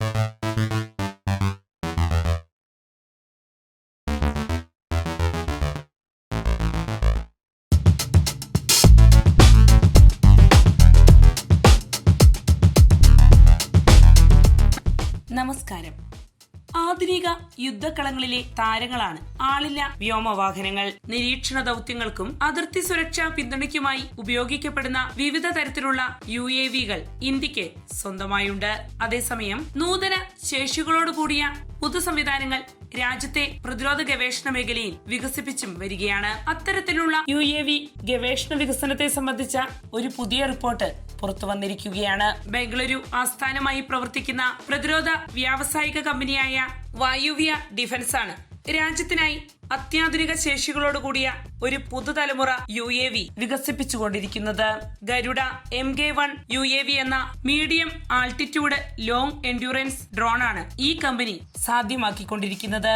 you ആധുനിക യുദ്ധക്കളങ്ങളിലെ താരങ്ങളാണ്. ആളില്ല വ്യോമവാഹനങ്ങൾ നിരീക്ഷണ ദൗത്യങ്ങൾക്കും അതിർത്തി സുരക്ഷാ പിന്തുണയ്ക്കുമായി ഉപയോഗിക്കപ്പെടുന്ന വിവിധ തരത്തിലുള്ള യു എ വികൾ ഇന്ത്യയ്ക്ക് സ്വന്തമായുണ്ട്. അതേസമയം നൂതന ശേഷികളോടുകൂടിയ പുതു സംവിധാനങ്ങൾ രാജ്യത്തെ പ്രതിരോധ ഗവേഷണ മേഖലയിൽ വികസിപ്പിച്ചും വരികയാണ്. അത്തരത്തിലുള്ള യു എ വി ഗവേഷണ വികസനത്തെ സംബന്ധിച്ച ഒരു പുതിയ റിപ്പോർട്ട് പുറത്തു വന്നിരിക്കുകയാണ്. ബംഗളൂരു ആസ്ഥാനമായി പ്രവർത്തിക്കുന്ന പ്രതിരോധ വ്യാവസായിക കമ്പനിയായ വായുവ്യ ഡിഫൻസ് ആണ് രാജ്യത്തിനായി അത്യാധുനിക ശേഷികളോടുകൂടിയ ഒരു പുതുതലമുറ U A V വികസിപ്പിച്ചുകൊണ്ടിരിക്കുന്നത്. Garuda M K one U A V എന്ന മീഡിയം ആൾട്ടിറ്റ്യൂഡ് ലോങ് എൻഡ്യൂറൻസ് ഡ്രോണാണ് ഈ company സാധ്യമാക്കിക്കൊണ്ടിരിക്കുന്നത്.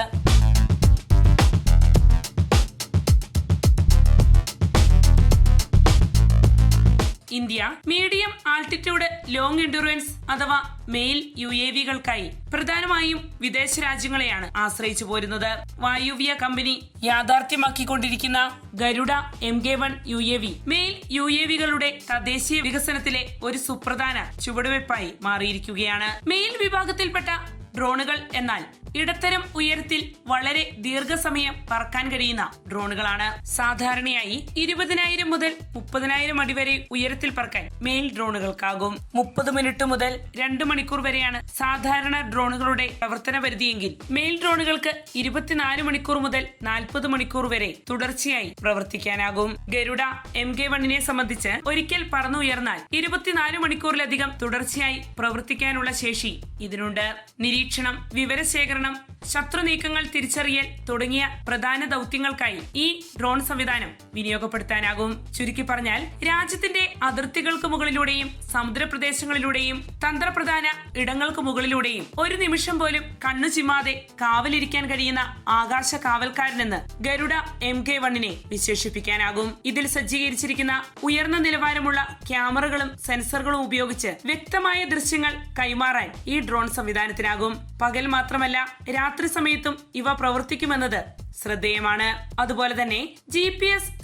India medium altitude long endurance അഥവാ മെയിൽ യു എ വികൾക്കായി പ്രധാനമായും വിദേശ രാജ്യങ്ങളെയാണ് ആശ്രയിച്ചു പോരുന്നത്. വായുവ്യ company യാഥാർത്ഥ്യമാക്കിക്കൊണ്ടിരിക്കുന്ന Garuda M K one U A V male U A വികളുടെ തദ്ദേശീയ വികസനത്തിലെ ഒരു സുപ്രധാന ചുവടുവെപ്പായി മാറിയിരിക്കുകയാണ്. മെയിൽ വിഭാഗത്തിൽപ്പെട്ട ഡ്രോണുകൾ എന്നാൽ ഇടത്തരം ഉയരത്തിൽ വളരെ ദീർഘസമയം പറക്കാൻ കഴിയുന്ന ഡ്രോണുകളാണ്. സാധാരണയായി ഇരുപതിനായിരം മുതൽ മുപ്പതിനായിരം അടി വരെ ഉയരത്തിൽ പറക്കാൻ മെയിൽ ഡ്രോണുകൾക്കാകും. മുപ്പത് മിനിറ്റ് മുതൽ രണ്ട് മണിക്കൂർ വരെയാണ് സാധാരണ ഡ്രോണുകളുടെ പ്രവർത്തന പരിധിയെങ്കിൽ മെയിൽ ഡ്രോണുകൾക്ക് ഇരുപത്തിനാല് മണിക്കൂർ മുതൽ നാൽപ്പത് മണിക്കൂർ വരെ തുടർച്ചയായി പ്രവർത്തിക്കാനാകും. ഗരുഡ എം കെ വണ്ണിനെ സംബന്ധിച്ച് ഒരിക്കൽ പറന്നുയർന്നാൽ ഇരുപത്തിനാല് മണിക്കൂറിലധികം തുടർച്ചയായി പ്രവർത്തിക്കാനുള്ള ശേഷി ഇതിനുണ്ട്. നിരീക്ഷണം വിവരശേഖരണം ശത്രു നീക്കങ്ങൾ തിരിച്ചറിയൽ തുടങ്ങിയ പ്രധാന ദൗത്യങ്ങൾക്കായി ഈ ഡ്രോൺ സംവിധാനം വിനിയോഗപ്പെടുത്താനാകും. ചുരുക്കി പറഞ്ഞാൽ രാജ്യത്തിന്റെ അതിർത്തികൾക്ക് മുകളിലൂടെയും സമുദ്രപ്രദേശങ്ങളിലൂടെയും തന്ത്രപ്രധാന ഇടങ്ങൾക്ക് മുകളിലൂടെയും ഒരു നിമിഷം പോലും കണ്ണു ചിമ്മാതെ കാവലിരിക്കാൻ കഴിയുന്ന ആകാശ കാവൽക്കാരനെന്ന് ഗരുഡ എം കെ വണ്ണിനെ വിശേഷിപ്പിക്കാനാകും. ഇതിൽ സജ്ജീകരിച്ചിരിക്കുന്ന ഉയർന്ന നിലവാരമുള്ള ക്യാമറകളും സെൻസറുകളും ഉപയോഗിച്ച് വ്യക്തമായ ദൃശ്യങ്ങൾ കൈമാറാൻ ഈ ഡ്രോൺ സംവിധാനത്തിനാകും. പകൽ മാത്രമല്ല രാത്രി സമയത്തും ഇവ പ്രവർത്തിക്കുമെന്നത് ശ്രദ്ധേയമാണ്. അതുപോലെ തന്നെ ജി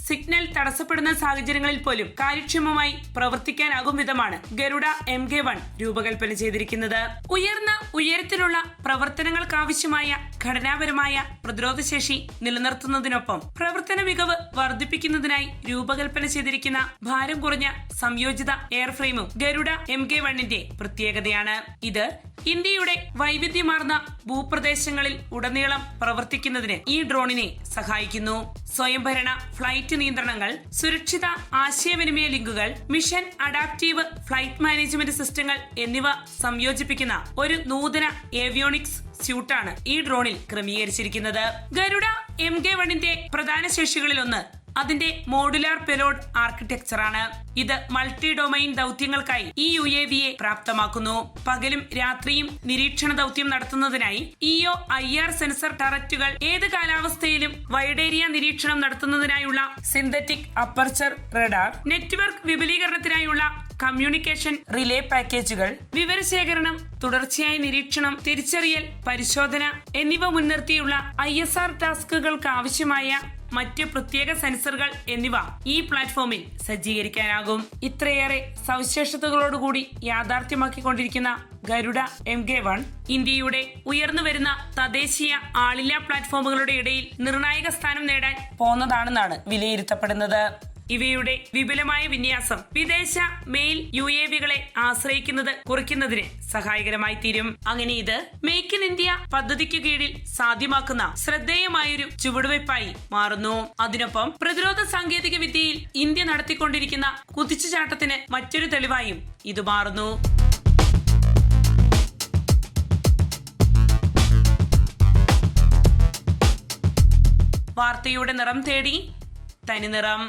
സിഗ്നൽ തടസ്സപ്പെടുന്ന സാഹചര്യങ്ങളിൽ പോലും കാര്യക്ഷമമായി പ്രവർത്തിക്കാനാകും വിധമാണ് ഗരുഡ എം കെ വൺ രൂപകൽപ്പന ചെയ്തിരിക്കുന്നത്. ഉയർന്ന ഉയരത്തിലുള്ള പ്രവർത്തനങ്ങൾക്കാവശ്യമായ ഘടനാപരമായ പ്രതിരോധശേഷി നിലനിർത്തുന്നതിനൊപ്പം പ്രവർത്തന മികവ് വർദ്ധിപ്പിക്കുന്നതിനായി രൂപകൽപ്പന ചെയ്തിരിക്കുന്ന ഭാരം കുറഞ്ഞ സംയോജിത എയർഫ്രെയിമും ഗരുഡ എം കെ വണ്ണിന്റെ പ്രത്യേകതയാണ്. ഇത് ഇന്ത്യയുടെ വൈവിധ്യമാർന്ന ഭൂപ്രദേശങ്ങളിൽ ഉടനീളം പ്രവർത്തിക്കുന്നതിന് ഈ ഡ്രോണിനെ സഹായിക്കുന്നു. സ്വയംഭരണ ഫ്ലൈറ്റ് നിയന്ത്രണങ്ങൾ സുരക്ഷിത ആശയവിനിമയ ലിങ്കുകൾ മിഷൻ അഡാപ്റ്റീവ് ഫ്ലൈറ്റ് മാനേജ്മെന്റ് സിസ്റ്റങ്ങൾ എന്നിവ സംയോജിപ്പിക്കുന്ന ഒരു നൂതന ഏവിയോണിക്സ് സ്യൂട്ടാണ് ഈ ഡ്രോണിൽ ക്രമീകരിച്ചിരിക്കുന്നത്. ഗരുഡ എം കെ വണ്ണിന്റെ പ്രധാന ശേഷികളിലൊന്ന് അതിന്റെ മോഡുലാർ പെലോഡ് ആർക്കിടെക്ചറാണ് ഇത് മൾട്ടി ഡൊമൈൻ ദൗത്യങ്ങൾക്കായി ഈ യു എ വിയെ പ്രാപ്തമാക്കുന്നു. പകലും രാത്രിയും നിരീക്ഷണ ദൗത്യം നടത്തുന്നതിനായി ഇഒ ഐ ആർ സെൻസർ ടററ്റുകൾ ഏത് കാലാവസ്ഥയിലും വൈഡേരിയ നിരീക്ഷണം നടത്തുന്നതിനായുള്ള സിന്തറ്റിക് അപ്പർച്ചർ റഡാർ നെറ്റ്വർക്ക് വിപുലീകരണത്തിനായുള്ള കമ്മ്യൂണിക്കേഷൻ റിലേ പാക്കേജുകൾ വിവരശേഖരണം തുടർച്ചയായ നിരീക്ഷണം തിരിച്ചറിയൽ പരിശോധന എന്നിവ മുൻനിർത്തിയുള്ള ഐ എസ് ആർ ടാസ്കുകൾക്ക് ആവശ്യമായ മറ്റ് പ്രത്യേക സെൻസറുകൾ എന്നിവ ഈ പ്ലാറ്റ്ഫോമിൽ സജ്ജീകരിക്കാനാകും. ഇത്രയേറെ സവിശേഷതകളോടുകൂടി യാഥാർത്ഥ്യമാക്കിക്കൊണ്ടിരിക്കുന്ന ഗരുഡ എം കെ വൺ ഇന്ത്യയുടെ ഉയർന്നു വരുന്ന തദ്ദേശീയ ആളില്ലാ പ്ലാറ്റ്ഫോമുകളുടെ ഇടയിൽ നിർണായക സ്ഥാനം നേടാൻ പോന്നതാണെന്നാണ് വിലയിരുത്തപ്പെടുന്നത്. ഇവയുടെ വിപുലമായ വിന്യാസം വിദേശ മെയിൽ യു എ വികളെ ആശ്രയിക്കുന്നത് കുറയ്ക്കുന്നതിന് സഹായകരമായി തീരും. അങ്ങനെ ഇത് മേക്ക് ഇൻ ഇന്ത്യ പദ്ധതിക്ക് കീഴിൽ സാധ്യമാക്കുന്ന ശ്രദ്ധേയമായൊരു ചുവടുവയ്പായി മാറുന്നു. അതിനൊപ്പം പ്രതിരോധ സാങ്കേതിക വിദ്യയിൽ ഇന്ത്യ നടത്തിക്കൊണ്ടിരിക്കുന്ന കുതിച്ചുചാട്ടത്തിന് മറ്റൊരു തെളിവായും ഇത് മാറുന്നു. വാർത്തയുടെ നിറം തേടി തനിനിറം